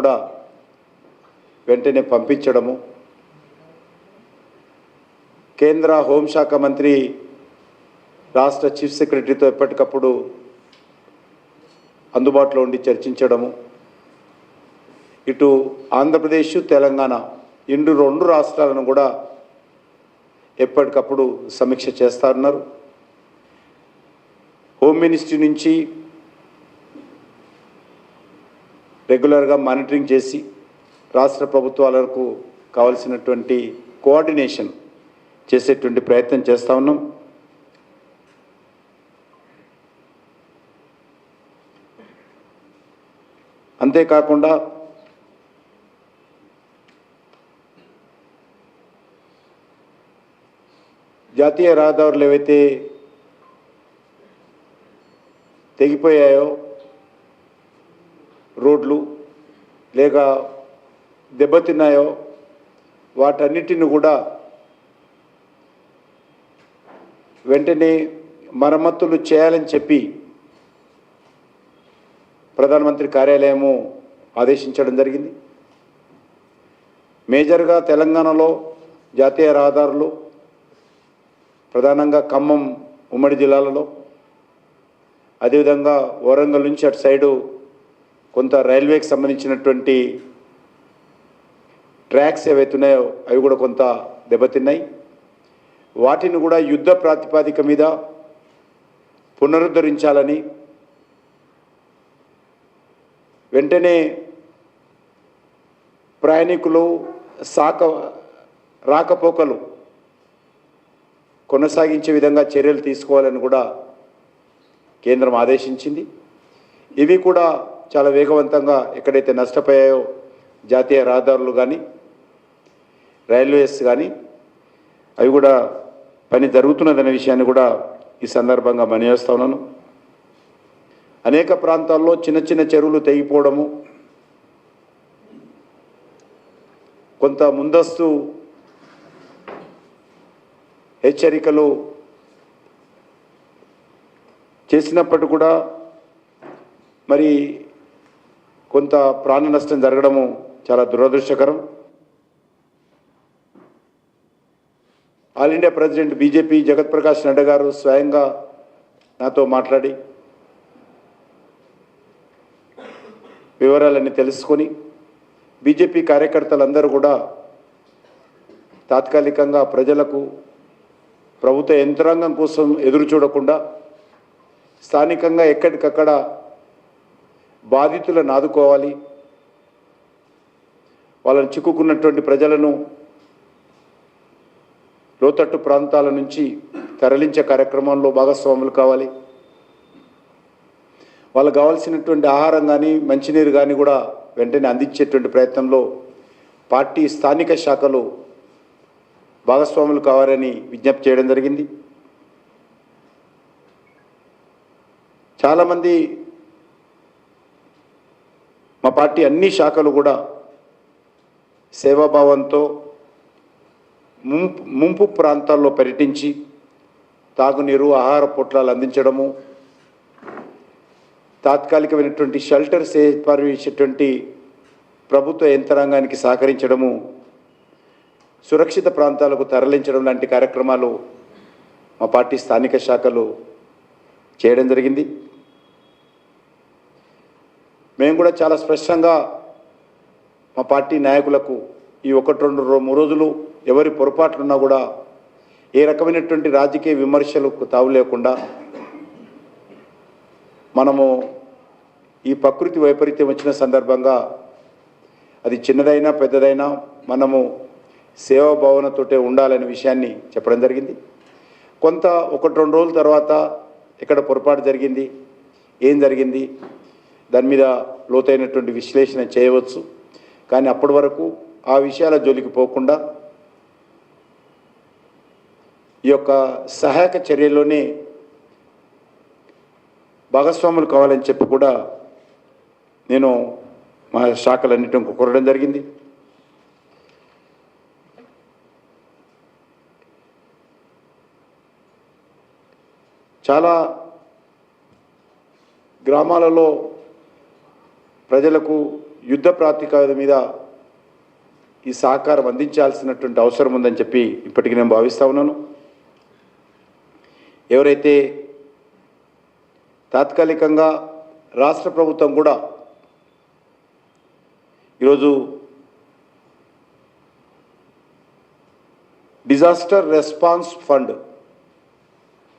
కూడా వెంటనే పంపించడము. కేంద్ర హోంశాఖ మంత్రి రాష్ట్ర చీఫ్ సెక్రటరీతో ఎప్పటికప్పుడు అందుబాటులో ఉండి చర్చించడము. ఇటు ఆంధ్రప్రదేశ్ తెలంగాణ ఇండు రెండు రాష్ట్రాలను కూడా ఎప్పటికప్పుడు సమీక్ష చేస్తారన్నారు. హోమ్ మినిస్ట్రీ నుంచి రెగ్యులర్గా మానిటరింగ్ చేసి రాష్ట్ర ప్రభుత్వాలకు కావలసినటువంటి కోఆర్డినేషన్ చేసేటువంటి ప్రయత్నం చేస్తూ ఉన్నాం. అంతేకాకుండా జాతీయ రహదారులు ఏవైతే తెగిపోయాయో రోడ్లు లేక దెబ్బతిన్నాయో వాటన్నిటిని కూడా వెంటనే మరమ్మతులు చేయాలని చెప్పి ప్రధానమంత్రి కార్యాలయము ఆదేశించడం జరిగింది. మేజర్గా తెలంగాణలో జాతీయ రహదారులు ప్రధానంగా ఖమ్మం ఉమ్మడి జిల్లాలలో అదేవిధంగా వరంగల్ నుంచి అటు సైడు కొంత రైల్వేకి సంబంధించినటువంటి ట్రాక్స్ ఏవైతున్నాయో అవి కూడా కొంత దెబ్బతిన్నాయి. వాటిని కూడా యుద్ధ ప్రాతిపాదిక మీద పునరుద్ధరించాలని వెంటనే ప్రయాణికులు సాక రాకపోకలు కొనసాగించే విధంగా చర్యలు తీసుకోవాలని కూడా కేంద్రం ఆదేశించింది. ఇవి కూడా చాలా వేగవంతంగా ఎక్కడైతే నష్టపోయాయో జాతీయ రహదారులు కానీ రైల్వేస్ కానీ అవి కూడా పని జరుగుతున్నదనే విషయాన్ని కూడా ఈ సందర్భంగా మనివేస్తా ఉన్నాను. అనేక ప్రాంతాల్లో చిన్న చిన్న చెరువులు తెగిపోవడము కొంత ముందస్తు హెచ్చరికలు చేసినప్పటికీ కూడా మరి కొంత ప్రాణ నష్టం జరగడము చాలా దురదృష్టకరం. ఆల్ ఇండియా ప్రెసిడెంట్ బీజేపీ జగత్ ప్రకాష్ నడ్డా గారు స్వయంగా నాతో మాట్లాడి వివరాలన్నీ తెలుసుకొని బీజేపీ కార్యకర్తలందరూ కూడా తాత్కాలికంగా ప్రజలకు ప్రభుత్వ యంత్రాంగం కోసం ఎదురు చూడకుండా స్థానికంగా ఎక్కడికక్కడ బాధితులను ఆదుకోవాలి. వాళ్ళని చిక్కుకున్నటువంటి ప్రజలను లోతట్టు ప్రాంతాల నుంచి తరలించే కార్యక్రమంలో భాగస్వాములు కావాలి. వాళ్ళకు కావాల్సినటువంటి ఆహారం కానీ మంచినీరు కానీ కూడా వెంటనే అందించేటువంటి ప్రయత్నంలో పార్టీ స్థానిక శాఖలు భాగస్వాములు కావాలని విజ్ఞప్తి చేయడం జరిగింది. చాలామంది మా పార్టీ అన్ని శాఖలు కూడా సేవాభావంతో ముంపు ముంపు ప్రాంతాల్లో పర్యటించి తాగునీరు ఆహార పొట్లాలు అందించడము తాత్కాలికమైనటువంటి షెల్టర్స్ ఏర్పరిచేటువంటి ప్రభుత్వ యంత్రాంగానికి సహకరించడము సురక్షిత ప్రాంతాలకు తరలించడం లాంటి కార్యక్రమాలు మా పార్టీ స్థానిక శాఖలు చేయడం జరిగింది. మేము కూడా చాలా స్పష్టంగా మా పార్టీ నాయకులకు ఈ ఒకటి రెండు మూడు రోజులు ఎవరి పొరపాట్లున్నా కూడా ఏ రకమైనటువంటి రాజకీయ విమర్శలకు తావు లేకుండా మనము ఈ ప్రకృతి వైపరీత్యం వచ్చిన సందర్భంగా అది చిన్నదైనా పెద్దదైనా మనము సేవాభావనతోటే ఉండాలనే విషయాన్ని చెప్పడం జరిగింది. కొంత ఒకటి రెండు రోజుల తర్వాత ఇక్కడ పొరపాటు జరిగింది ఏం జరిగింది దాని మీద లోతైనటువంటి విశ్లేషణ చేయవచ్చు. కానీ అప్పటి వరకు ఆ విషయాల జోలికి పోకుండా ఈ యొక్క సహాయక చర్యలోనే భాగస్వాములు కావాలని చెప్పి కూడా నేను మా శాఖలన్నిటిని కోరడం జరిగింది. చాలా గ్రామాలలో ప్రజలకు యుద్ధ ప్రాతిపదిక మీద ఈ సహకారం అందించాల్సినటువంటి అవసరం ఉందని చెప్పి ఇప్పటికి నేను భావిస్తూ ఉన్నాను. ఎవరైతే తాత్కాలికంగా రాష్ట్ర ప్రభుత్వం కూడా ఈరోజు డిజాస్టర్ రెస్పాన్స్ ఫండ్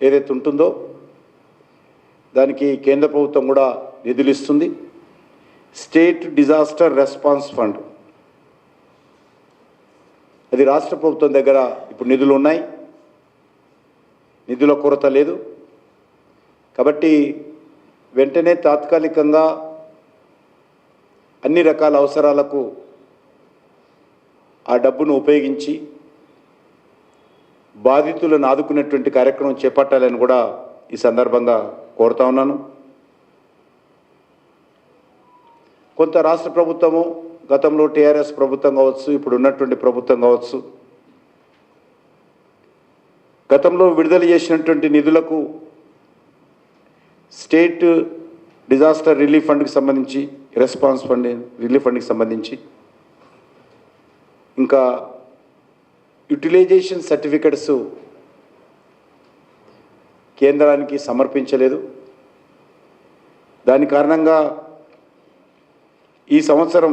ఏదైతే ఉంటుందో దానికి కేంద్ర ప్రభుత్వం కూడా నిధులు ఇస్తుంది. State disaster response fund. అది రాష్ట్ర ప్రభుత్వం దగ్గర ఇప్పుడు నిధులు ఉన్నాయి. నిధుల కొరత లేదు. కాబట్టి వెంటనే తాత్కాలికంగా అన్ని రకాల అవసరాలకు ఆ డబ్బును ఉపయోగించి బాధితులను ఆదుకునేటువంటి కార్యక్రమం చేపట్టాలని కూడా ఈ సందర్భంగా కోరుతా ఉన్నాను. కొంత రాష్ట్ర ప్రభుత్వము గతంలో టీఆర్ఎస్ ప్రభుత్వం కావచ్చు ఇప్పుడు ఉన్నటువంటి ప్రభుత్వం కావచ్చు గతంలో విడుదల చేసినటువంటి నిధులకు స్టేట్ డిజాస్టర్ రిలీఫ్ ఫండ్కి సంబంధించి రెస్పాన్స్ ఫండ్ రిలీఫ్ ఫండ్కి సంబంధించి ఇంకా యూటిలైజేషన్ సర్టిఫికెట్స్ కేంద్రానికి సమర్పించలేదు. దాని కారణంగా ఈ సంవత్సరం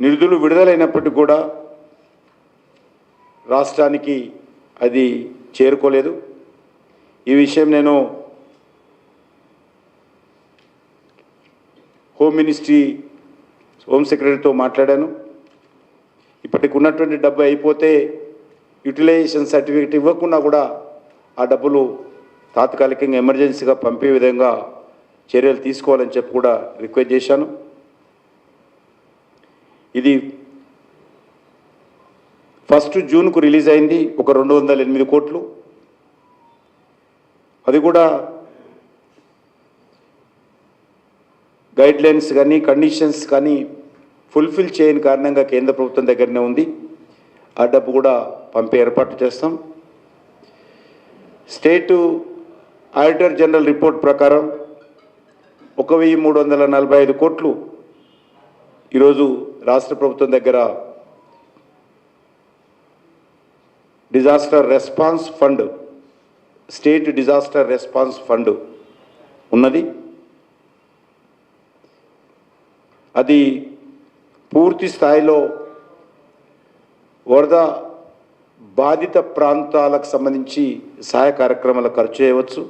నిధులు విడుదలైనప్పటికీ కూడా రాష్ట్రానికి అది చేరుకోలేదు. ఈ విషయం నేను హోమ్ మినిస్ట్రీ హోమ్ సెక్రటరీతో మాట్లాడాను. ఇప్పటికి ఉన్నటువంటి డబ్బు అయిపోతే యూటిలైజేషన్ సర్టిఫికేట్ ఇవ్వకుండా కూడా ఆ డబ్బులు తాత్కాలికంగా ఎమర్జెన్సీగా పంపే విధంగా చర్యలు తీసుకోవాలని చెప్పి కూడా రిక్వెస్ట్ చేశాను. ఇది ఫస్ట్ జూన్కు రిలీజ్ అయింది ఒక రెండు వందల ఎనిమిది కోట్లు. అది కూడా గైడ్లైన్స్ కానీ కండిషన్స్ కానీ ఫుల్ఫిల్ చేయని కారణంగా కేంద్ర ప్రభుత్వం దగ్గరనే ఉంది. ఆ డబ్బు కూడా పంపే ఏర్పాటు చేస్తాం. స్టేటు ఆడిటర్ జనరల్ రిపోర్ట్ ప్రకారం ఒక వెయ్యి మూడు వందల నలభై ఐదు కోట్లు ఈరోజు రాష్ట్ర ప్రభుత్వం దగ్గర disaster response fund state disaster response fund ఉన్నది. అది పూర్తి స్థాయిలో వరద బాధిత ప్రాంతాలకు సంబంధించి సహాయ కార్యక్రమాలు ఖర్చు చేయవచ్చు.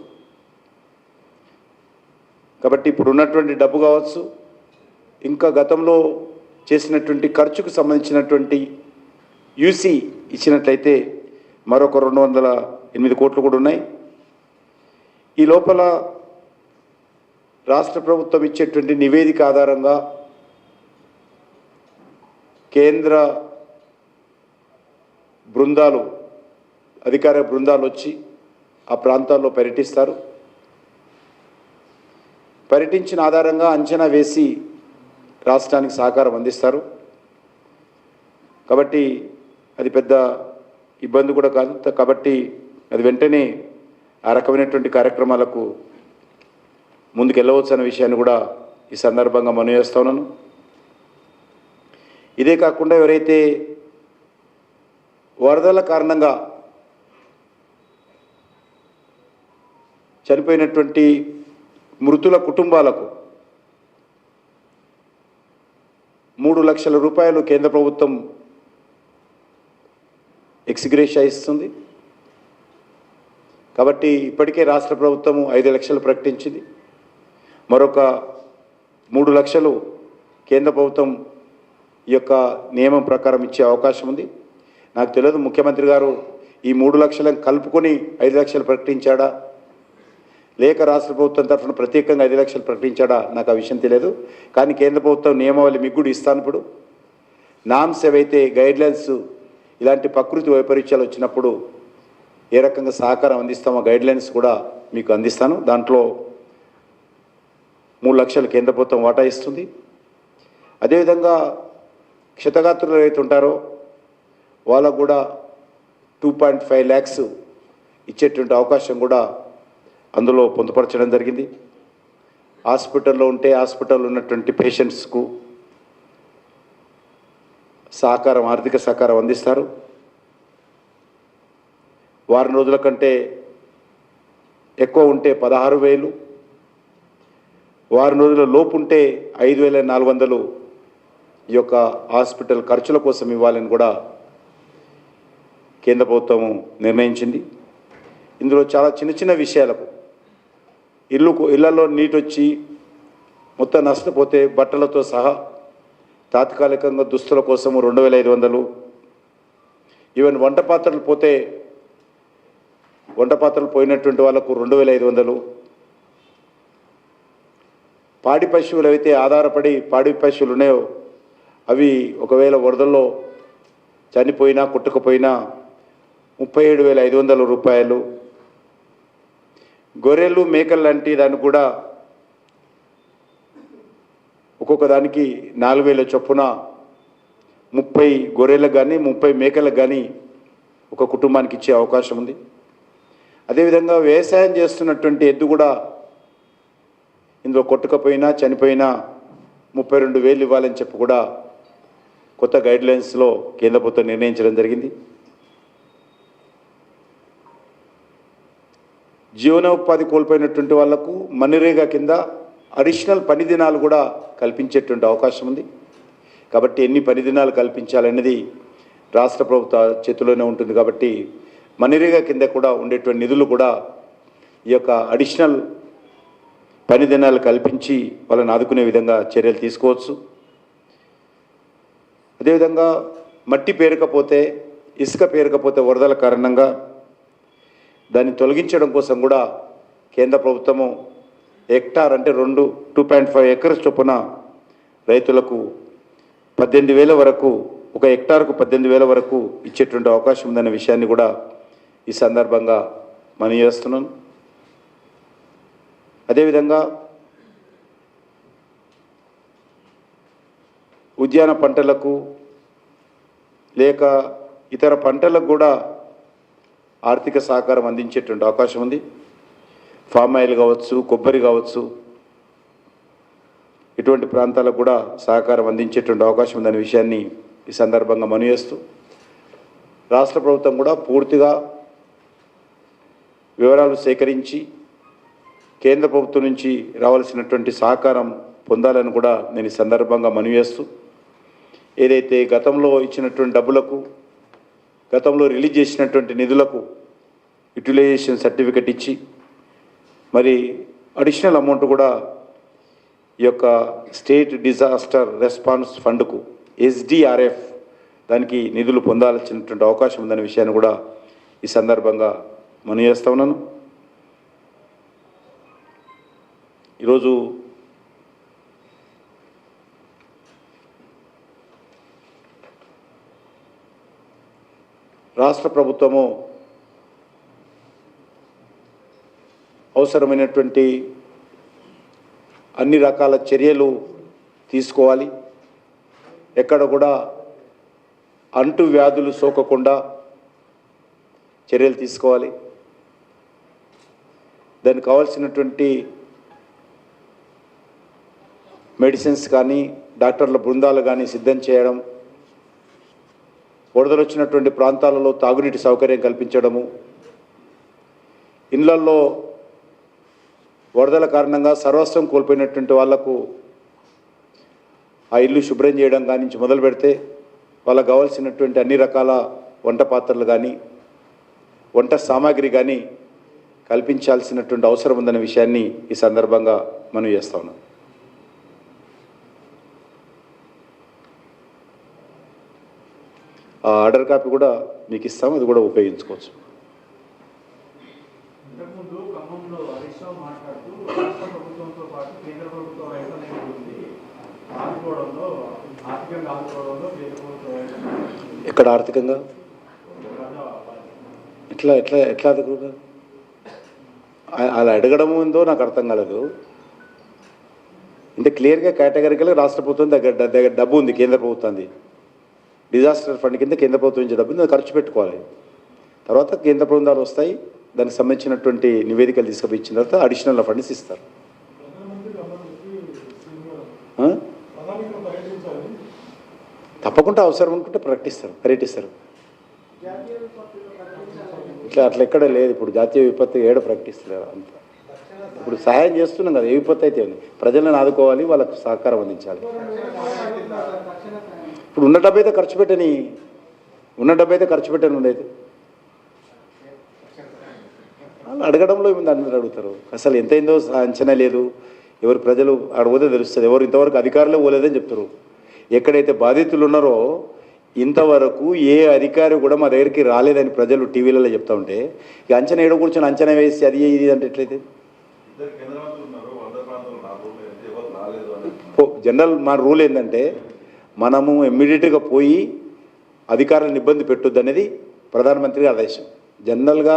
కాబట్టి ఇప్పుడు ఉన్నటువంటి డబ్బు కావచ్చు ఇంకా గతంలో చేసినటువంటి ఖర్చుకు సంబంధించినటువంటి యూసీ ఇచ్చినట్లయితే మరొక రెండు వందల ఎనిమిది కోట్లు కూడా ఉన్నాయి. ఈ లోపల రాష్ట్ర ప్రభుత్వం ఇచ్చేటువంటి నివేదిక ఆధారంగా కేంద్ర బృందాలు అధికార బృందాలు వచ్చి ఆ ప్రాంతాల్లో పర్యటిస్తారు. పర్యటించిన ఆధారంగా అంచనా వేసి రాష్ట్రానికి సహకారం అందిస్తారు. కాబట్టి అది పెద్ద ఇబ్బంది కూడా కాదు. కాబట్టి అది వెంటనే ఆ రకమైనటువంటి కార్యక్రమాలకు ముందుకెళ్ళవచ్చు అనే విషయాన్ని కూడా ఈ సందర్భంగా మనవి చేస్తా ఉన్నాను. ఇదే కాకుండా ఎవరైతే వరదల కారణంగా చనిపోయినటువంటి మృతుల కుటుంబాలకు మూడు లక్షల రూపాయలు కేంద్ర ప్రభుత్వం ఎక్స్గ్రేషియా ఇస్తుంది. కాబట్టి ఇప్పటికే రాష్ట్ర ప్రభుత్వము ఐదు లక్షలు ప్రకటించింది. మరొక మూడు లక్షలు కేంద్ర ప్రభుత్వం ఈ యొక్క నియమం ప్రకారం ఇచ్చే అవకాశం ఉంది. నాకు తెలియదు ముఖ్యమంత్రి గారు ఈ మూడు లక్షలను కలుపుకొని ఐదు లక్షలు ప్రకటించాడా? లేక రాష్ట్ర ప్రభుత్వం తరఫున ప్రత్యేకంగా ఐదు లక్షలు ప్రకటించాడా? నాకు ఆ విషయం తెలియదు. కానీ కేంద్ర ప్రభుత్వం నియమావళి మీకు కూడా ఇస్తాను ఇప్పుడు. నామ్స్ ఏవైతే గైడ్లైన్స్ ఇలాంటి ప్రకృతి వైపరీత్యాలు వచ్చినప్పుడు ఏ రకంగా సహకారం అందిస్తామో గైడ్లైన్స్ కూడా మీకు అందిస్తాను. దాంట్లో మూడు లక్షలు కేంద్ర ప్రభుత్వం వాటా ఇస్తుంది. అదేవిధంగా క్షతగాత్రులు ఎవరైతే ఉంటారో వాళ్ళకు కూడా టూ పాయింట్ ఫైవ్ ల్యాక్స్ ఇచ్చేటువంటి అవకాశం కూడా అందులో పొందుపరచడం జరిగింది. హాస్పిటల్లో ఉంటే హాస్పిటల్లో ఉన్నటువంటి పేషెంట్స్కు సహకారం ఆర్థిక సహకారం అందిస్తారు. వారం రోజుల కంటే ఎక్కువ ఉంటే పదహారు వేలు. వారం రోజుల లోపు ఉంటే ఐదు వేల నాలుగు వందలు ఈ యొక్క హాస్పిటల్ ఖర్చుల కోసం ఇవ్వాలని కూడా కేంద్ర ప్రభుత్వం నిర్ణయించింది. ఇందులో చాలా చిన్న చిన్న విషయాలకు ఇల్లుకు ఇళ్ళలో నీటి వచ్చి మొత్తం నష్టపోతే బట్టలతో సహా తాత్కాలికంగా దుస్తుల కోసం రెండు వేల ఐదు వందలు. ఈవెన్ వంట పాత్రలు పోతే వంట పాత్రలు పోయినటువంటి వాళ్ళకు రెండు వేల ఐదు వందలు. పాడి పశువులు అయితే ఆధారపడి పాడి పశువులు ఉన్నాయో అవి ఒకవేళ వరదల్లో చనిపోయినా కొట్టుకుపోయినా ముప్పై ఏడు వేల ఐదు వందల రూపాయలు. గొర్రెలు మేకలు లాంటి దాన్ని కూడా ఒక్కొక్క దానికి నాలుగు వేల చొప్పున ముప్పై గొర్రెలకు కానీ ముప్పై మేకలకు కానీ ఒక కుటుంబానికి ఇచ్చే అవకాశం ఉంది. అదేవిధంగా వ్యవసాయం చేస్తున్నటువంటి ఎద్దు కూడా ఇందులో కొట్టుకపోయినా చనిపోయినా ముప్పై రెండు వేలు ఇవ్వాలని చెప్పి కూడా కొత్త గైడ్లైన్స్లో కేంద్ర ప్రభుత్వం నిర్ణయించడం జరిగింది. జీవనోపాధి కోల్పోయినటువంటి వాళ్ళకు మన్నిరేగా కింద అడిషనల్ పని దినాలు కూడా కల్పించేటువంటి అవకాశం ఉంది. కాబట్టి ఎన్ని పని దినాలు కల్పించాలనేది రాష్ట్ర ప్రభుత్వ చేతిలోనే ఉంటుంది కాబట్టి మన్నిరేగా కింద కూడా ఉండేటువంటి నిధులు కూడా ఈ యొక్క అడిషనల్ పని దినాలు కల్పించి వాళ్ళని ఆదుకునే విధంగా చర్యలు తీసుకోవచ్చు. అదేవిధంగా మట్టి పేరకపోతే ఇసుక పేరకపోతే వరదల కారణంగా దాన్ని తొలగించడం కోసం కూడా కేంద్ర ప్రభుత్వము హెక్టార్ అంటే రెండు టూ పాయింట్ ఫైవ్ ఎకర్స్ చొప్పున రైతులకు పద్దెనిమిది వేల వరకు ఒక హెక్టార్కు పద్దెనిమిది వేల వరకు ఇచ్చేటువంటి అవకాశం ఉందనే విషయాన్ని కూడా ఈ సందర్భంగా మనం చేస్తున్నాను అదేవిధంగా ఉద్యాన పంటలకు లేక ఇతర పంటలకు కూడా ఆర్థిక సహకారం అందించేటువంటి అవకాశం ఉంది. ఫామ్ ఆయిల్ కావచ్చు కొబ్బరి కావచ్చు ఇటువంటి ప్రాంతాలకు కూడా సహకారం అందించేటువంటి అవకాశం ఉందనే విషయాన్ని ఈ సందర్భంగా మనవి రాష్ట్ర ప్రభుత్వం కూడా పూర్తిగా వివరాలు సేకరించి కేంద్ర ప్రభుత్వం నుంచి రావాల్సినటువంటి సహకారం పొందాలని కూడా నేను ఈ సందర్భంగా మనవి చేస్తూ ఏదైతే గతంలో ఇచ్చినటువంటి డబ్బులకు గతంలో రిలీజ్ చేసినటువంటి నిధులకు యూటిలైజేషన్ సర్టిఫికెట్ ఇచ్చి మరి అడిషనల్ అమౌంట్ కూడా ఈ యొక్క స్టేట్ డిజాస్టర్ రెస్పాన్స్ ఫండ్కు ఎస్డిఆర్ఎఫ్ దానికి నిధులు పొందాల్సినటువంటి అవకాశం ఉందనే విషయాన్ని కూడా ఈ సందర్భంగా మనం చేస్తా ఉన్నాను. ఈరోజు రాష్ట్ర ప్రభుత్వము అవసరమైనటువంటి అన్ని రకాల చర్యలు తీసుకోవాలి. ఎక్కడ కూడా అంటు వ్యాధులు సోకకుండా చర్యలు తీసుకోవాలి. దానికి కావాల్సినటువంటి మెడిసిన్స్ కానీ డాక్టర్ల బృందాలు కానీ సిద్ధం చేయడం వరదలు వచ్చినటువంటి ప్రాంతాలలో తాగునీటి సౌకర్యం కల్పించడము ఇళ్ళల్లో వరదల కారణంగా సర్వస్వం కోల్పోయినటువంటి వాళ్ళకు ఆ ఇల్లు శుభ్రం చేయడం కానీ నుంచి మొదలు పెడితే వాళ్ళకు కావాల్సినటువంటి అన్ని రకాల వంట పాత్రలు కానీ వంట సామాగ్రి కానీ కల్పించాల్సినటువంటి అవసరం ఉందనే విషయాన్ని ఈ సందర్భంగా మనం చేస్తా ఉన్నాం. ఆ ఆర్డర్ కాపీ కూడా మీకు ఇస్తాం అది కూడా ఉపయోగించుకోవచ్చు. ఆర్థికంగా ఎక్కడ ఆర్థికంగా? ఎట్లా ఎట్లా ఎట్లా అడుగుగా అలా అడగడం ఉందో నాకు అర్థం కాలేదు. అంటే క్లియర్గా కేటగిరికల్గా రాష్ట్ర ప్రభుత్వం దగ్గర దగ్గర డబ్బు ఉంది కేంద్ర ప్రభుత్వంది డిజాస్టర్ ఫండ్ కింద కేంద్ర ప్రభుత్వం ఇచ్చే డబ్బులు ఖర్చు పెట్టుకోవాలి. తర్వాత కేంద్ర ప్రభుత్వాలు వస్తాయి. దానికి సంబంధించినటువంటి నివేదికలు తీసుకుపోయి ఇచ్చిన తర్వాత అడిషనల్ ఫండ్స్ ఇస్తారు. తప్పకుండా అవసరం అనుకుంటే ప్రకటిస్తారు పర్యటిస్తారు. ఇట్లా అట్లా ఎక్కడ లేదు. ఇప్పుడు జాతీయ విపత్తు ఏడ ప్రకటిస్తారు అంత. ఇప్పుడు సహాయం చేస్తున్నాం కదా ఏ విపత్తు అయితే ఉంది ప్రజలను ఆదుకోవాలి వాళ్ళకు సహకారం అందించాలి. ఇప్పుడు ఉన్న డబ్బు అయితే ఖర్చు పెట్టని ఉన్న డబ్బు అయితే ఖర్చు పెట్టని ఉండేది. వాళ్ళు అడగడంలో ఏముంది? అందరూ అడుగుతారు. అసలు ఎంతైందో అంచనా లేదు. ఎవరు ప్రజలు అడగదే తెలుస్తుంది. ఎవరు ఇంతవరకు అధికారులే పోలేదని చెప్తారు. ఎక్కడైతే బాధితులు ఉన్నారో ఇంతవరకు ఏ అధికారి కూడా మా దగ్గరికి రాలేదని ప్రజలు టీవీలలో చెప్తా ఉంటే ఇక అంచనా ఏడో కూర్చొని అంచనా వేసి అది ఇది అంటే ఎట్లయితే? జనరల్ మా రూల్ ఏంటంటే మనము ఇమ్మీడియట్గా పోయి అధికారులను ఇబ్బంది పెట్టొద్దు అనేది ప్రధానమంత్రి ఆదేశం. జనరల్గా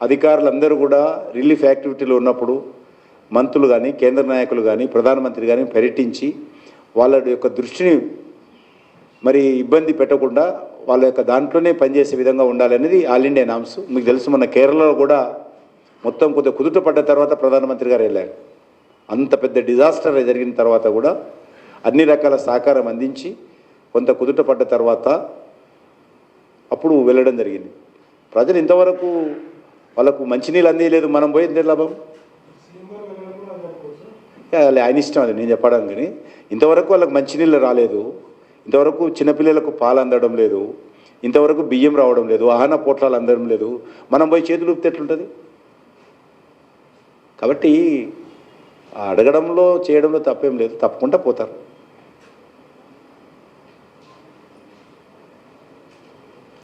అధికారులందరూ కూడా రిలీఫ్ యాక్టివిటీలో ఉన్నప్పుడు మంత్రులు కానీ కేంద్ర నాయకులు కానీ ప్రధానమంత్రి కానీ పర్యటించి వాళ్ళ యొక్క దృష్టిని మరి ఇబ్బంది పెట్టకుండా వాళ్ళ యొక్క దాంట్లోనే పనిచేసే విధంగా ఉండాలనేది ఆల్ ఇండియా నామ్స్. మీకు తెలుసు మన కేరళలో కూడా మొత్తం కొద్దిగా కుదుట పడ్డ తర్వాత ప్రధానమంత్రి గారు వెళ్ళారు. అంత పెద్ద డిజాస్టర్ జరిగిన తర్వాత కూడా అన్ని రకాల సహకారం అందించి కొంత కుదుట పడ్డ తర్వాత అప్పుడు వెళ్ళడం జరిగింది. ప్రజలు ఇంతవరకు వాళ్ళకు మంచినీళ్ళు అందేయలేదు. మనం పోయి ఎంత లాభం? ఆయన ఇష్టం అది. నేను చెప్పడం కానీ ఇంతవరకు వాళ్ళకి మంచినీళ్ళు రాలేదు. ఇంతవరకు చిన్నపిల్లలకు పాలు అందడం లేదు. ఇంతవరకు బియ్యం రావడం లేదు. ఆహార పోట్లాలు అందడం లేదు. మనం పోయి చేతులు ఊపితే ఎట్లుంటుంది? కాబట్టి అడగడంలో చేయడంలో తప్పేం లేదు. తప్పకుండా పోతారు.